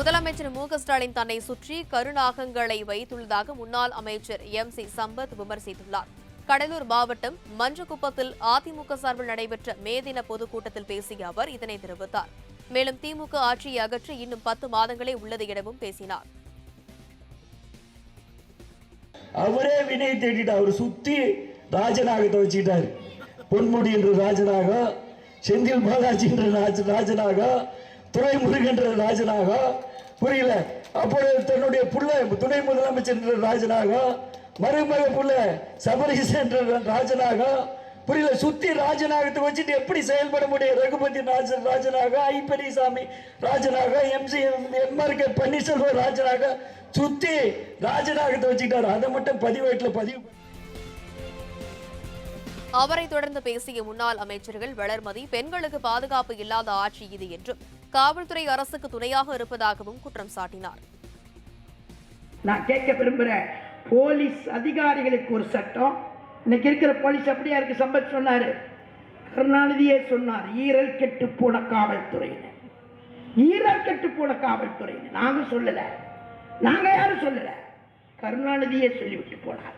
முதலமைச்சர் மு க ஸ்டாலின் தன்னை சுற்றி கருநாகங்களை வைத்துள்ளதாக முன்னாள் அமைச்சர் எம் சி சம்பத் விமர்சித்துள்ளார். கடலூர் மாவட்டம் மஞ்சக்குப்பத்தில் அதிமுக சார்பில் நடைபெற்ற மேதின பொதுக்கூட்டத்தில் பேசிய அவர் இதனை தெரிவித்தார். மேலும் திமுக ஆட்சியை அகற்ற இன்னும் பத்து மாதங்களே உள்ளது எனவும் பேசினார். அவரே வினை தேடிட்டு அவர் சுத்தி ராஜநாகத்தை வச்சுக்கிட்டாரு. பொன்முடி என்று ராஜநாகம் செந்தில் பாலாஜி என்று ராஜ ராஜநாகம் துறை முருகன்ற ராஜனாக புரியல. அப்பொழுது தன்னுடைய புள்ள துணை முதலமைச்சர் என்ற ராஜனாக மருமக புள்ள சபரிசன் என்ற புரியல. சுத்தி ராஜநாகத்தை வச்சுட்டு எப்படி செயல்பட முடியும்? ரகுபதி ராஜன் ராஜனாக ஐ ராஜனாக எம்சி எம்ஆர் கே பன்னீர்செல்வம் ராஜனாக சுத்தி ராஜநாகத்தை வச்சுக்கிட்டாரு. அதை மட்டும் பதிவேட்டில் பதிவு அவரை தொடர்ந்து பேசிய முன்னாள் அமைச்சர்கள் வளர்மதி பெண்களுக்கு பாதுகாப்பு இல்லாத ஆட்சி இது என்றும் காவல்துறை அரசுக்கு துணையாக இருப்பதாகவும் குற்றம் சாட்டினார். நான் கேட்க விரும்புகிறேன் போலீஸ் அதிகாரிகளுக்கு ஒரு சட்டம். இன்னைக்கு இருக்கிற போலீஸ் அப்படியா இருக்கு சம்பத் சொன்னாரு. கருணாநிதியே சொன்னார் ஈரல் கெட்டு போன காவல்துறைன்னு ஈரல் கெட்டு போன காவல்துறைன்னு நாங்க சொல்லல. நாங்க யாரும் சொல்லல. கருணாநிதியே சொல்லிவிட்டு போனார்.